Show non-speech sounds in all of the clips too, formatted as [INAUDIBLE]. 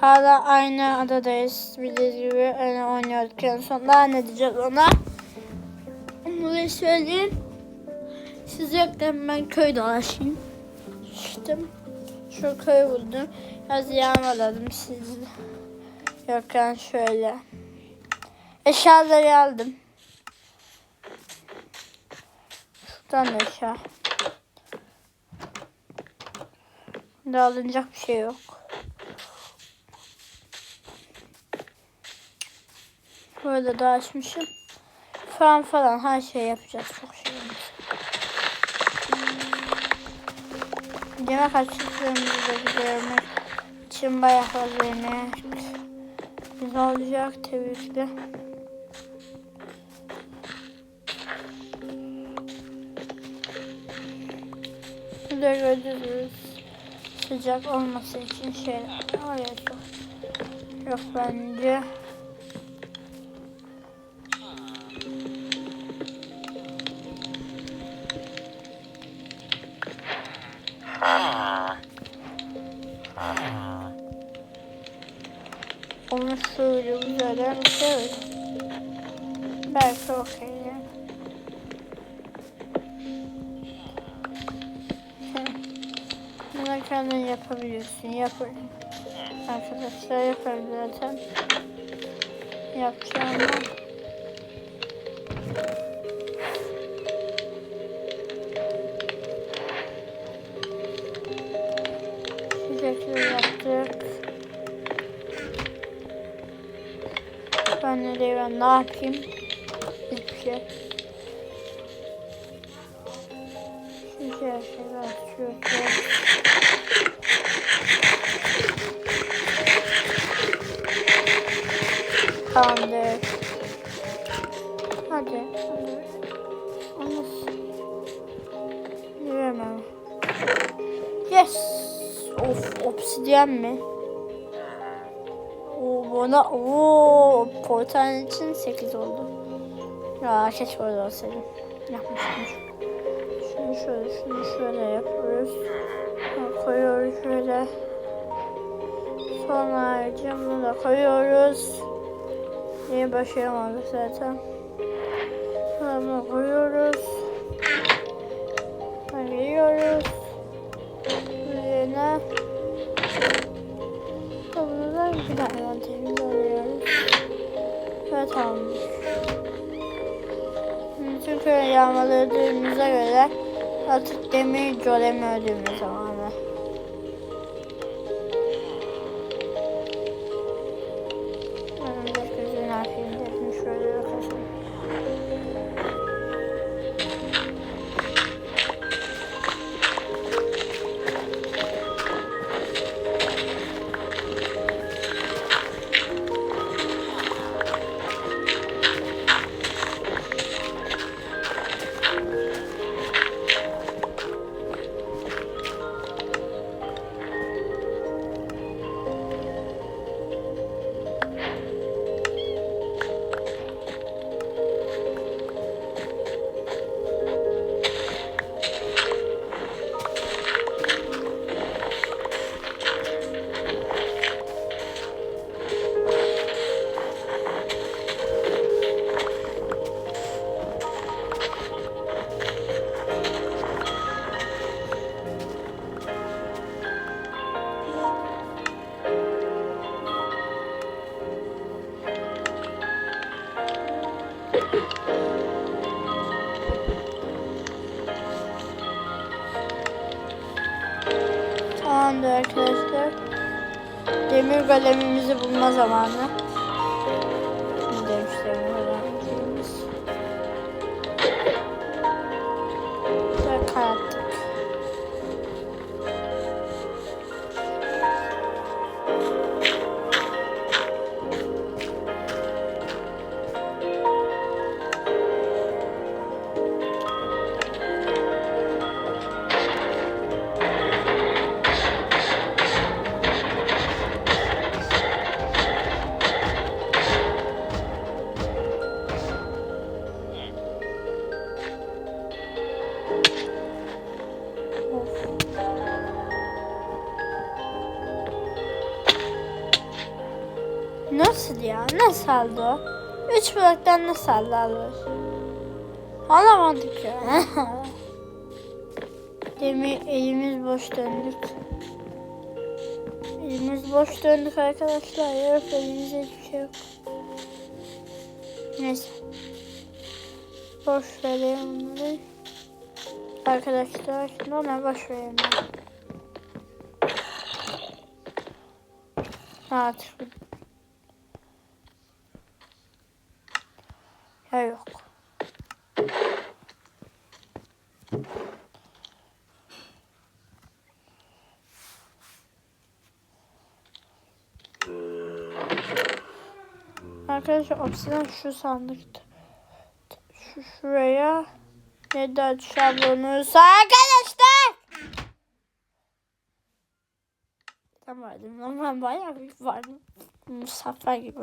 Hala aynı adadayız. Bildiğiniz gibi öyle oynuyorduk en son. Daha ne diyeceğiz ona? Bunu söyleyeyim. Siz yokken ben köy dolaşayım. İşte şu köyü buldum. Biraz yağmaladım siz yokken şöyle. Eşyaları aldım. Şuradan da eşya. Bunda alınacak bir şey yok. Böyle de açmışım. Falan falan her şey yapacağız. Çok şey yapacağız. Yemek açtıklarımızı da gidermek için bayağı fazla yemek. Güzel olacak tabii ki de. Burada gördüğünüz sıcak olması için şeyler oraya çok yok bence. Onu şöyle güzel bir şey Belki okey yani. Bunu kendin yapabiliyorsun. Yapın. Arkadaşlar yaparım. Yapacağım. Ne yapayım? Hiçbir şey. Şu şey şeyler şurada. Tamamdır. Hadi. Yürüyemem. Yes. Of obsidyen mi? Oo bana oo portal için 8 oldu. Ya keşke orada olsaydım. Yapmıştım. Şunu şöyle şunu şöyle yapıyoruz. Koyuyoruz şöyle. Sonra bunu da koyuyoruz. Niye başlayamadık zaten. Sonra bunu koyuyoruz. Geliyoruz. Bir tane envanterimize alıyoruz. Ve tamamdır. Şimdi Çünkü yağmaladığımıza göre artık demir golemi öldüğümüz zamanı. Golemimizi bulma zamanı. Ya? Nasıl aldı o? Üç bloktan nasıl aldı alır? Alamadık ya. [LAUGHS] Demin elimiz boş döndük. Elimiz boş döndük arkadaşlar. Yok elimizde hiçbir şey yok. Neyse. Boş verelim bunları. Arkadaşlar şimdi ona boş verelim. Artık ya yok. Arkadaşlar obsidian şu sandıkta. Şu şuraya neden şablonuysa arkadaşlar. Tam vardım ama ben bayağı büyük vardım. Musaffa gibi.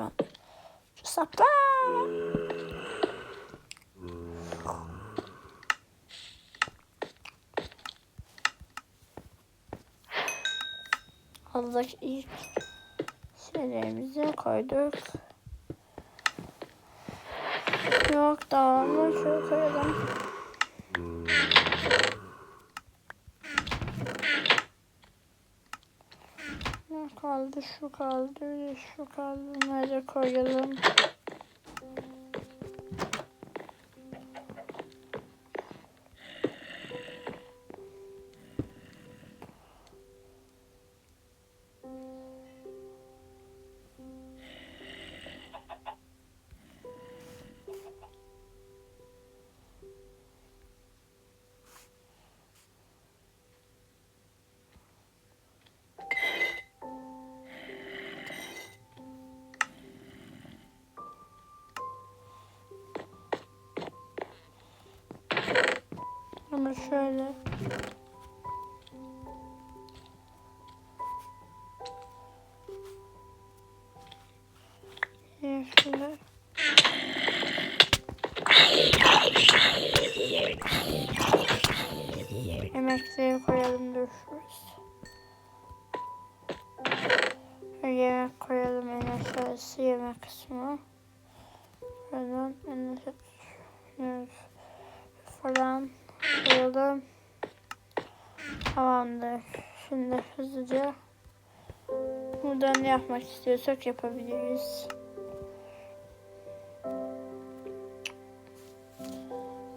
Musaffa. Aldık ilk şeylerimizi koyduk. Yok devamlı şöyle koyalım. Ne kaldı? Şu kaldı. Şu kaldı. Da koyalım. Ama şöyle. Şöyle. Yemekleri koyalım dur Yemek koyalım en aşağısı yemek kısmı. Şuradan en aşağısı falan koyalım. Tamamdır. Şimdi hızlıca buradan ne yapmak istiyorsak yapabiliriz.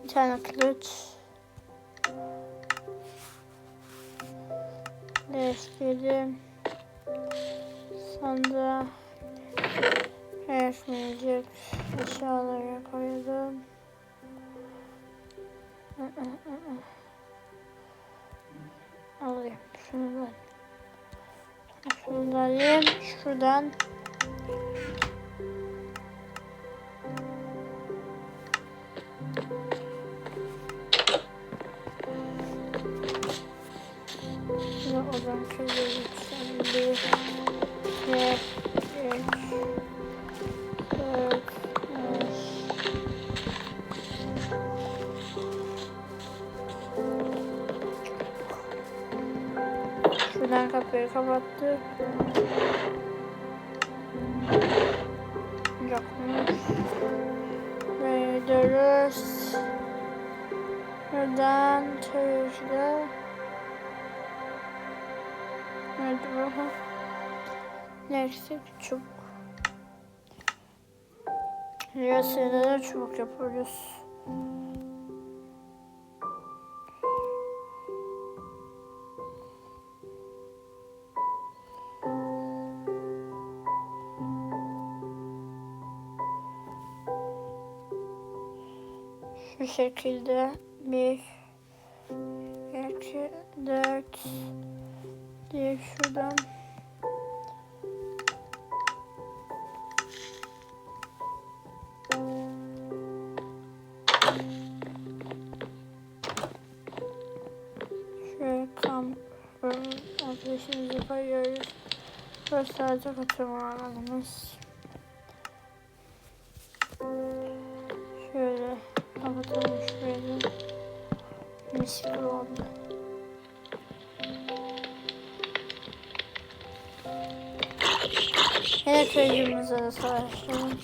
Bir tane kılıç. Değiştirdim. Sonra yaşmayacak eşyalara koyalım. Alayım şunu Şunu da alayım. Şuradan. Şuradan kapıyı kapattık. Yokmuş. Böyle gidiyoruz. Şuradan şöyle. Hadi bakalım. Neyse çubuk. Rüyasıyla da çubuk yapıyoruz. Şekilde bir, iki, dört diye şuradan şöyle kamp ateşimizi koyuyoruz. Sadece oturma alanımız. Şurayı. Mis gibi oldu. Yine köyümüzle de savaşalım.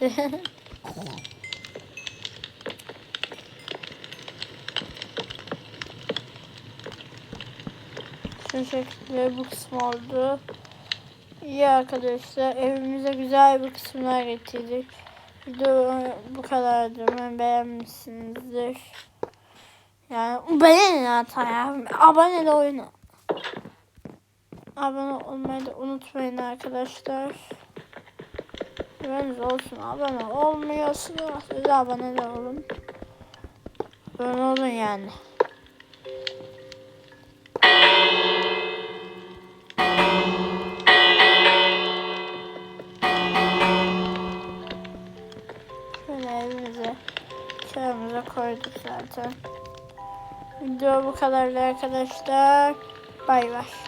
Şu şekilde bu kısım oldu. İyi arkadaşlar evimize güzel bir kısımlar getirdik. Video bu kadardı. Umarım beğenmişsinizdir. Yani beğenin hatta ya. Abone de oyna. Abone olmayı da unutmayın arkadaşlar. Güveniniz olsun. Abone olmuyorsunuz. Siz abone de olun. Abone olun yani. Şöyle evimize çayımıza koyduk zaten. Video bu kadardı arkadaşlar. Bay bay.